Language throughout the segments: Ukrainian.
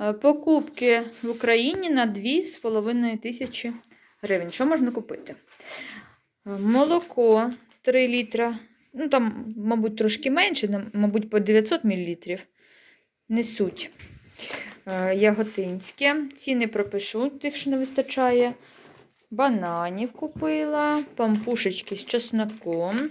Е, Покупки в Україні на 2,5 тисячі гривень. Що можна купити? Е, Молоко 3 літра. Ну, там, мабуть, трошки менше, мабуть, по 900 мл. Несуть. Е, Яготинське. Ціни пропишу, тих, що не вистачає. Бананів купила, пампушечки з чесноком.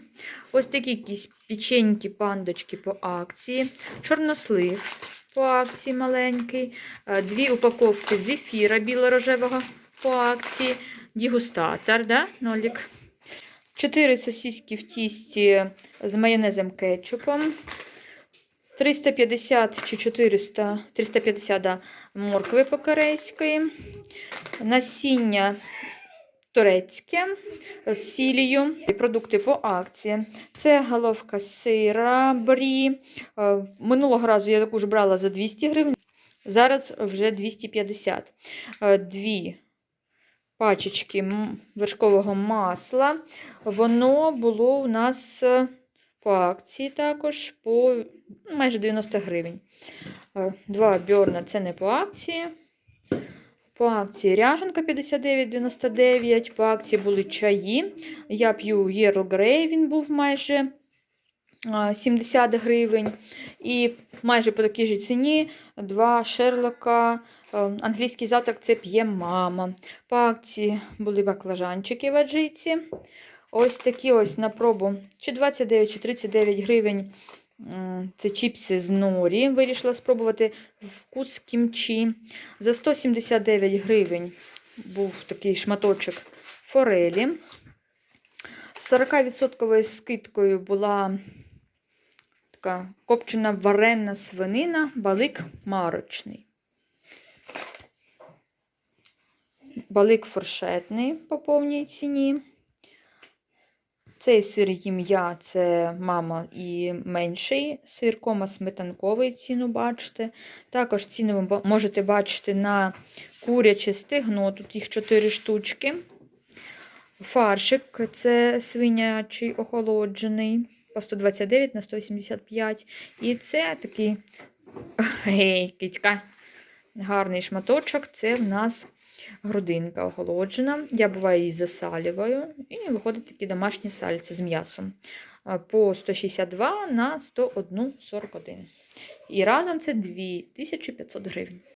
Ось такі якісь печеньки, пандочки по акції. Чорнослив по акції маленький. Е, Дві упаковки зефіра біло-рожевого по акції. Дегустатор, да, Нолік. Чотири сосиски в тісті з майонезом кетчупом. 350 чи 400, 350 да, моркви по-корейської. Насіння турецьке з сілію. Продукти по акції. Це головка сира брі. Е, Минулого разу я таку ж брала за 200 гривень. Зараз вже 250. Е, Дві пачечки вершкового масла. Воно було у нас е, по акції також по майже 90 гривень. Два бьорна це не по акції. По акції ряженка 59,99. По акції були чаї. Я п'ю Єрл Грей, він був майже 70 гривень. І майже по такій же ціні два Шерлока. е, Англійський завтрак це п'є мама. По акції були баклажанчики в аджиці. Ось такі ось на пробу. Чи 29, чи 39 гривень. Це чіпси з норі. Вирішила спробувати вкус кімчі. За 179 гривень був такий шматочок форелі. З 40% скидкою була така копчена варена свинина, балик марочний. Балик фуршетний по повній ціні. Цей сир їм я, це мама і менший сир, кома сметанковий ціну бачите. Також ціну ви можете бачити на куряче стегно, тут їх 4 штучки. Фаршик це свинячий охолоджений по 129 на 185. І це такий гей, кицька, гарний шматочок. Це в нас грудинка охолоджена. Я буваю її засалюваю. І виходить такі домашні сальці з м'ясом. По 162 на 101,41. І разом це 2500 гривень.